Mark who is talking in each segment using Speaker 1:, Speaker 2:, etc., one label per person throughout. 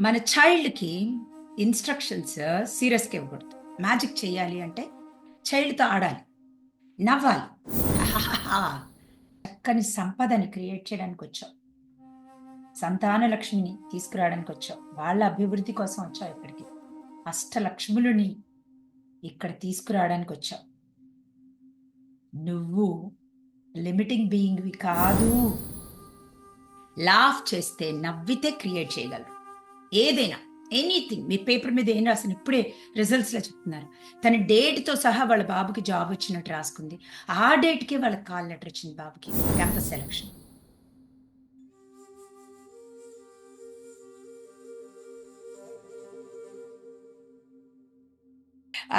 Speaker 1: మన చైల్డ్కి ఇన్స్ట్రక్షన్స్ సీరియస్గా ఇవ్వకూడదు. మ్యాజిక్ చేయాలి అంటే చైల్డ్తో ఆడాలి. నవ్వాలి. చక్కని సంపదని క్రియేట్ చేయడానికి వచ్చావు. సంతాన లక్ష్మిని తీసుకురావడానికి వచ్చావు. వాళ్ళ అభివృద్ధి కోసం వచ్చావు ఇక్కడికి. అష్టలక్ష్ములని ఇక్కడ తీసుకురావడానికి వచ్చావు. నువ్వు లిమిటింగ్ బీయింగ్వి కాదు. లాఫ్ చేస్తే నవ్వితే క్రియేట్ చేయగలరు ఏదైనా ఎనీథింగ్ మీ పేపర్ మీద ఏం రాసిన ఇప్పుడే రిజల్ట్స్లో చెప్తున్నారు తన డేట్తో సహా వాళ్ళ బాబుకి జాబ్ వచ్చినట్టు రాసుకుంది ఆ డేట్కే వాళ్ళకి కాల్ లెటర్ వచ్చింది బాబుకి campus selection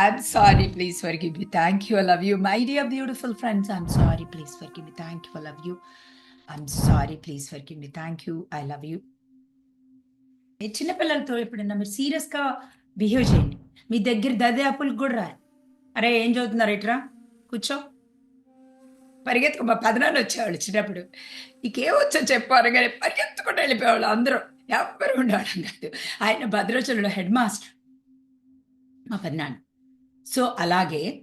Speaker 1: I'm sorry please forgive you thank you love you my dear beautiful friends I'm sorry please forgive you thank you love you I'm sorry please forgive you thank you I love you మీరు చిన్నపిల్లలతో ఎప్పుడైనా మీరు సీరియస్గా behave చేయండి. మీ దగ్గర దర్యాపులకు కూడా రా అరే ఏం చదువుతున్నారు ఇట్రా? కూర్చో. పరిగెత్తుకు మా పదనాలు వచ్చేవాళ్ళు చిన్నప్పుడు. నీకేమొచ్చో చెప్పారు కానీ పరిగెత్తుకుంటూ వెళ్ళిపోయేవాళ్ళు అందరూ. ఎవ్వరు ఉండేవాళ్ళం కాదు. ఆయన భద్రాచలంలో హెడ్ మాస్టర్. మా పద్నాన్న. సో అలాగే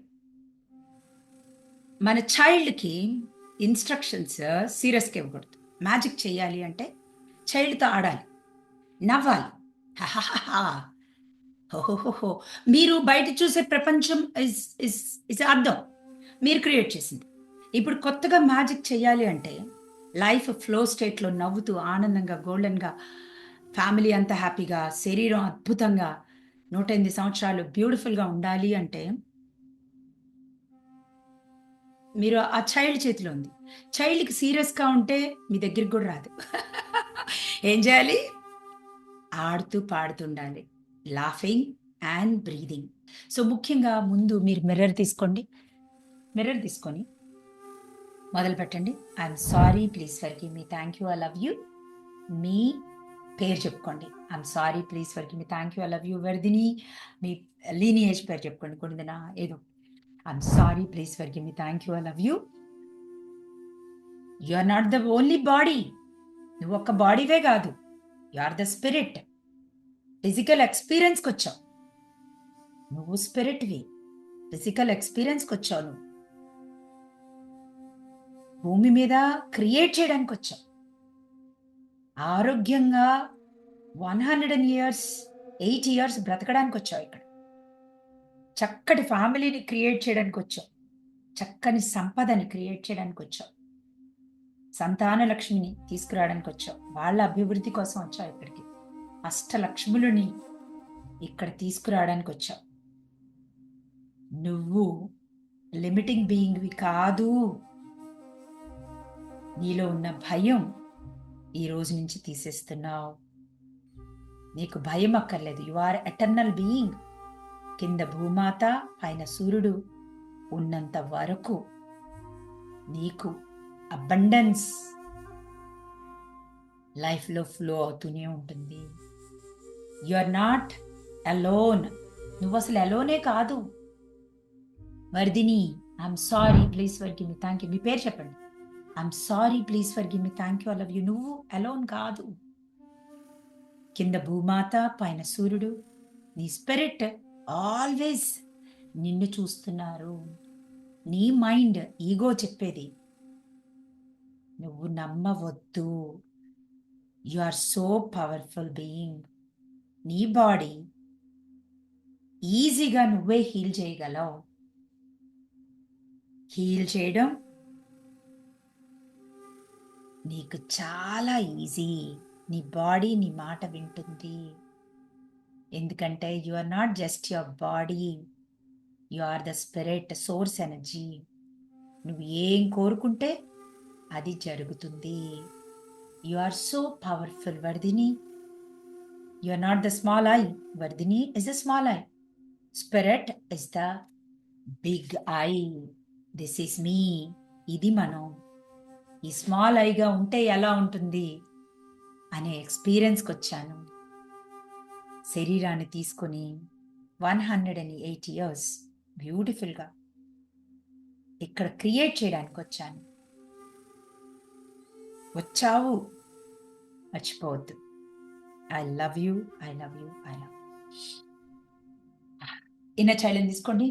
Speaker 1: మన చైల్డ్కి ఇన్స్ట్రక్షన్స్ సీరియస్గా ఇవ్వకూడదు. మ్యాజిక్ చేయాలి అంటే చైల్డ్తో ఆడాలి. నవ్వాలి. హోహోహో మీరు బయట చూసే ప్రపంచం ఇస్ ఇస్ ఇస్ అర్థం. మీరు క్రియేట్ చేసింది. ఇప్పుడు కొత్తగా మ్యాజిక్ చేయాలి అంటే లైఫ్ ఫ్లో స్టేట్లో నవ్వుతూ ఆనందంగా గోల్డెన్గా ఫ్యామిలీ అంతా హ్యాపీగా శరీరం అద్భుతంగా నూట ఎనిమిది సంవత్సరాలు బ్యూటిఫుల్గా ఉండాలి అంటే మీరు ఆ చైల్డ్ చేతిలో ఉంది. చైల్డ్కి సీరియస్గా ఉంటే మీ దగ్గరికి కూడా రాదు. ఏం చేయాలి? ఆడుతూ పాడుతుండాలి. లాఫింగ్ అండ్ బ్రీదింగ్ సో ముఖ్యంగా ముందు మీరు మిర్రర్ తీసుకోండి. మిర్రర్ తీసుకొని మొదలు పెట్టండి. I'm sorry please forgive me thank you I love you మీ పేరు చెప్పుకోండి. I'm sorry please forgive me thank you I love you Vardhini me lineage పేరు చెప్పుకోండి. కొందిన ఏదో. I'm sorry please forgive me thank you I love you you are not the only body నువ్వు ఒక్క బాడీవే కాదు. You are the spirit physical ఎక్స్పీరియన్స్కి వచ్చావు. నువ్వు స్పిరిట్వి ఫిజికల్ ఎక్స్పీరియన్స్కి వచ్చావు నువ్వు. భూమి మీద క్రియేట్ చేయడానికి వచ్చావు. ఆరోగ్యంగా one hundred and years eight years బ్రతకడానికి వచ్చావు ఇక్కడ. చక్కటి ఫ్యామిలీని క్రియేట్ చేయడానికి వచ్చావు. చక్కని సంపదని క్రియేట్ చేయడానికి వచ్చావు. సంతాన లక్ష్మిని తీసుకురావడానికి వచ్చావు. వాళ్ళ అభివృద్ధి కోసం వచ్చావు ఇక్కడికి. అష్టలక్ష్ములని ఇక్కడ తీసుకురావడానికి వచ్చావు. నువ్వు లిమిటింగ్ బీయింగ్వి కాదు. నీలో ఉన్న భయం ఈ రోజు నుంచి తీసేస్తున్నావు. నీకు భయం అక్కర్లేదు. యు ఆర్ ఎటర్నల్ బీయింగ్ కింద భూమాత పైన సూర్యుడు ఉన్నంత వరకు నీకు అబండెన్స్ లైఫ్లో ఫ్లో అవుతూనే ఉంటుంది. యు ఆర్ నాట్ అలోన్ నువ్వు అసలు అలోనే కాదు. Vardhini I'm sorry please forgive me thank you మీ పేరు చెప్పండి. I'm sorry please forgive me thank you I love you నువ్వు అలోన్ కాదు. కింద భూమాత పైన సూర్యుడు నీ స్పిరిట్ ఆల్వేస్ నిన్ను చూస్తున్నారు. నీ మైండ్ ఈగో చెప్పేది. నువ్వు నమ్మవద్దు. You are so powerful being నీ బాడీ ఈజీగా నువ్వే హీల్ చేయగలవు. హీల్ చేయడం నీకు చాలా ఈజీ. నీ బాడీ నీ మాట వింటుంది. ఎందుకంటే you are not just your body you are the spirit source energy. నువ్వు ఏం కోరుకుంటే అది జరుగుతుంది. You are so powerful Vardhini. You are not the small I Vardhini is the small I spirit is the big I this is me ఇది మనం. ఈ small ఐగా ఉంటే ఎలా ఉంటుంది? అనే ఎక్స్పీరియన్స్కి వచ్చాను. శరీరాన్ని తీసుకొని one hundred and eight years బ్యూటిఫుల్గా ఇక్కడ క్రియేట్ చేయడానికి వచ్చాను. వచ్చావు. మర్చిపోవద్దు. I love you I love you I love inner child తీసుకోండి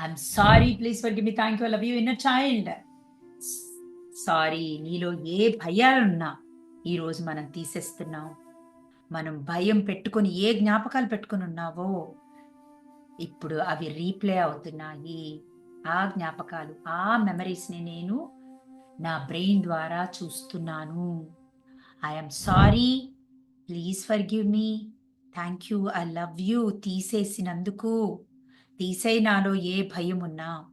Speaker 1: I'm sorry please forgive me thank you love you inner child sorry నీలో ఏ భయాలున్నా ఈరోజు మనం తీసేస్తున్నాం. మనం భయం పెట్టుకొని ఏ జ్ఞాపకాలు పెట్టుకొని ఉన్నావో ఇప్పుడు అవి రీప్లే అవుతున్నాయి. ఆ జ్ఞాపకాలు ఆ మెమరీస్ని నేను నా బ్రెయిన్ ద్వారా చూస్తున్నాను. I'm sorry please forgive me thank you I love you తీసేసినందుకు. తీసే నాలో ఏ భయం ఉన్నా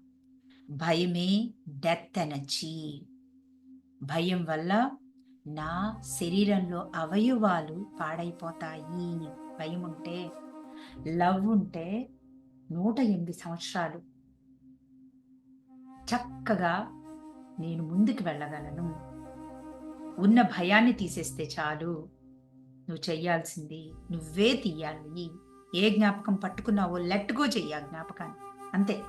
Speaker 1: భయమే డెత్ ఎనర్జీ భయం వల్ల నా శరీరంలో అవయవాలు పాడైపోతాయి. భయం ఉంటే లవ్ ఉంటే నూట ఎనిమిది సంవత్సరాలు. చక్కగా నేను ముందుకు వెళ్ళగలను. ఉన్న భయాన్ని తీసేస్తే చాలు. నువ్వు చెయ్యాల్సింది నువ్వే తీయాలి. ఏ జ్ఞాపకం పట్టుకున్నావో లెట్ గో చెయ్యి ఆ జ్ఞాపకాన్ని. అంతే.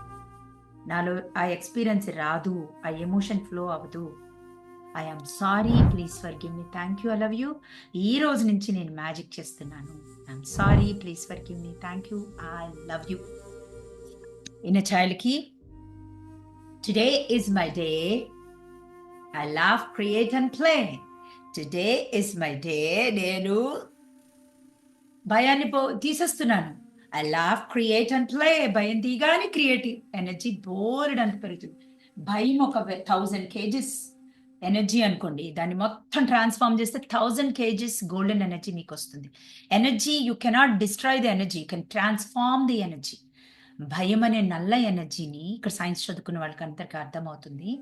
Speaker 1: నాలో ఆ ఎక్స్పీరియన్స్ రాదు ఆ ఎమోషన్ ఫ్లో అవ్వదు. I'm sorry please forgive me thank you I love you ఈ రోజు నుంచి నేను మ్యాజిక్ చేస్తున్నాను. I'm sorry please forgive me thank you I love you in చైల్డ్కి today is my day I love create and play today is my day నేను భయాన్ని పో తీసేస్తున్నాను. I love create and play భయం తీగానే క్రియేటివ్ ఎనర్జీ బోర్డ్ అంత పెరుగుతుంది. భయం ఒక థౌజండ్ కేజెస్ ఎనర్జీ అనుకోండి దాన్ని మొత్తం ట్రాన్స్ఫార్మ్ చేస్తే థౌజండ్ కేజెస్ గోల్డెన్ ఎనర్జీ మీకు వస్తుంది energy you cannot destroy the energy you can transform the energy భయం అనే నల్ల ఎనర్జీని ఇక్కడ సైన్స్ చదువుకున్న వాళ్ళకి అందరికీ అర్థమవుతుంది.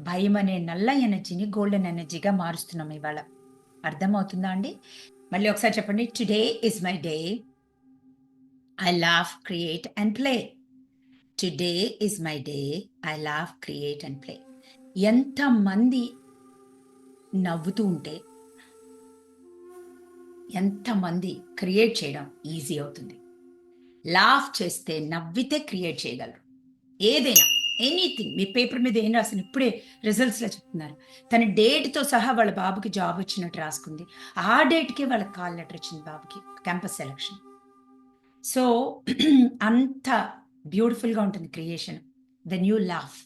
Speaker 1: భయం అనే నల్ల ఎనర్జీని గోల్డెన్ ఎనర్జీగా మారుస్తున్నాం ఇవాళ. అర్థమవుతుందా అండి? మళ్ళీ ఒకసారి చెప్పండి. Today is my day I laugh create and play today is my day I love create and play ఎంతమంది నవ్వుతూ ఉంటే ఎంతమంది క్రియేట్ చేయడం ఈజీ అవుతుంది. లాఫ్ చేస్తే నవ్వితే క్రియేట్ చేయగలరు. ఏదైనా ఎనీథింగ్ మీ పేపర్ మీద ఏం రాసిన ఇప్పుడే రిజల్ట్స్లో చెప్తున్నారు. తన డేట్తో సహా వాళ్ళ బాబుకి జాబ్ వచ్చినట్టు రాసుకుంది. ఆ డేట్కి వాళ్ళకి కాల్ లెటర్ వచ్చింది బాబుకి క్యాంపస్ సెలక్షన్ సో అంత బ్యూటిఫుల్గా ఉంటుంది క్రియేషన్ ద న్యూ లాఫ్